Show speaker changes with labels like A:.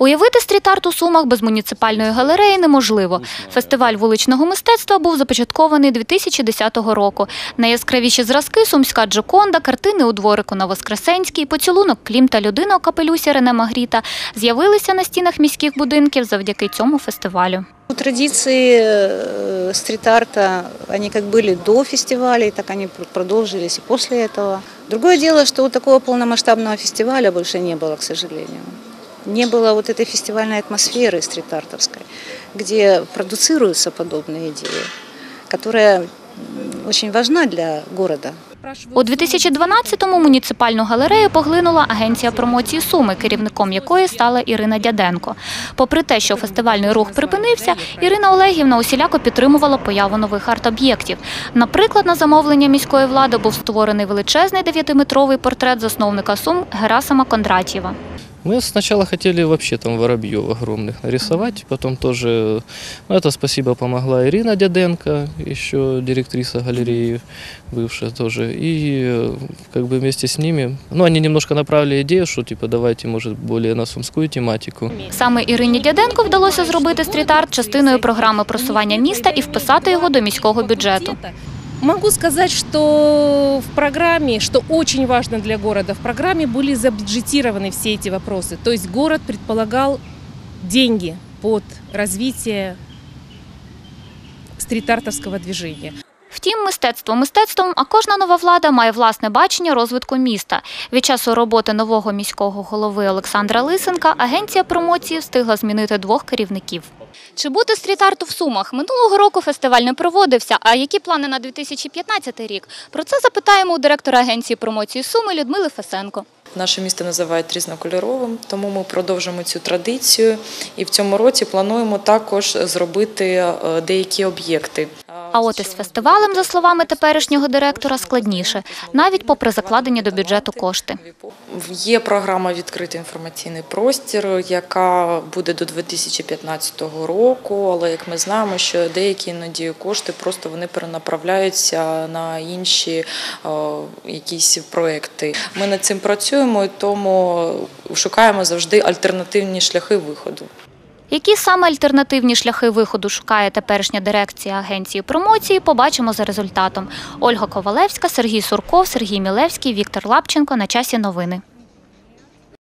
A: Уявити стріт-арт у Сумах без муніципальної галереї неможливо. Фестиваль вуличного мистецтва був започаткований 2010 року. Найяскравіші зразки – сумська Джоконда, картини у дворику на Воскресенській, поцілунок Клім та людина у капелюсі Рене Магріта з'явилися на стінах міських будинків завдяки цьому фестивалю.
B: Ну, Традиции э, стрит-арта, они как были до фестивалей, так они пр- продолжились и после этого. Другое дело, что вот такого полномасштабного фестиваля больше не было, к сожалению. Не было вот этой фестивальной атмосферы стрит-артовской, где продуцируются подобные идеи, которая м, очень важна для города.
A: У 2012-му муніципальну галерею поглинула агенція промоції Суми, керівником якої стала Ірина Дяденко. Попри те, що фестивальний рух припинився, Ірина Олегівна усіляко підтримувала появу нових арт-об'єктів. Наприклад, на замовлення міської влади був створений величезний дев'ятиметровий портрет засновника Сум Герасима Кондратєва.
C: Мы сначала хотели вообще там воробьев огромных нарисовать, потом тоже, ну, это спасибо помогла Ирина Дяденко, еще директриса галереи бывшая тоже, и э, как бы вместе с ними, ну, они немножко направили идею, что типа давайте, может, более на сумскую тематику.
A: Саме Ірині Дяденко вдалося зробити стріт-арт частиною програми просування міста і вписати його до міського бюджету.
D: Могу сказать, что в программе, что очень важно для города, в программе были забюджетированы все эти вопросы. То есть город предполагал деньги под развитие стрит-артовского движения.
A: Втім, мистецтво мистецтвом, а кожна нова влада має власне бачення розвитку міста. Від часу роботи нового міського голови Олександра Лисенка агенція промоції встигла змінити двох керівників. Чи буде стріт-арту в Сумах? Минулого року фестиваль не проводився. А які плани на 2015 рік? Про це запитаємо у директора агенції промоції Суми Людмили Фесенко.
E: Наше місто називають різнокольоровим, тому ми продовжимо цю традицію. І в цьому році плануємо також зробити е, деякі об'єкти.
A: А от із фестивалем, за словами теперішнього директора, складніше, навіть попри закладені до бюджету кошти.
E: Є програма Відкритий інформаційний простір, яка буде до 2015 року. Але як ми знаємо, що деякі іноді кошти просто вони перенаправляються на інші е, якісь проекти. Ми над цим працюємо тому шукаємо завжди альтернативні шляхи виходу.
A: Які саме альтернативні шляхи виходу шукає теперішня дирекція агенції промоції, побачимо за результатом. Ольга Ковалевська, Сергій Сурков, Сергій Мілевський, Віктор Лапченко. На часі новини.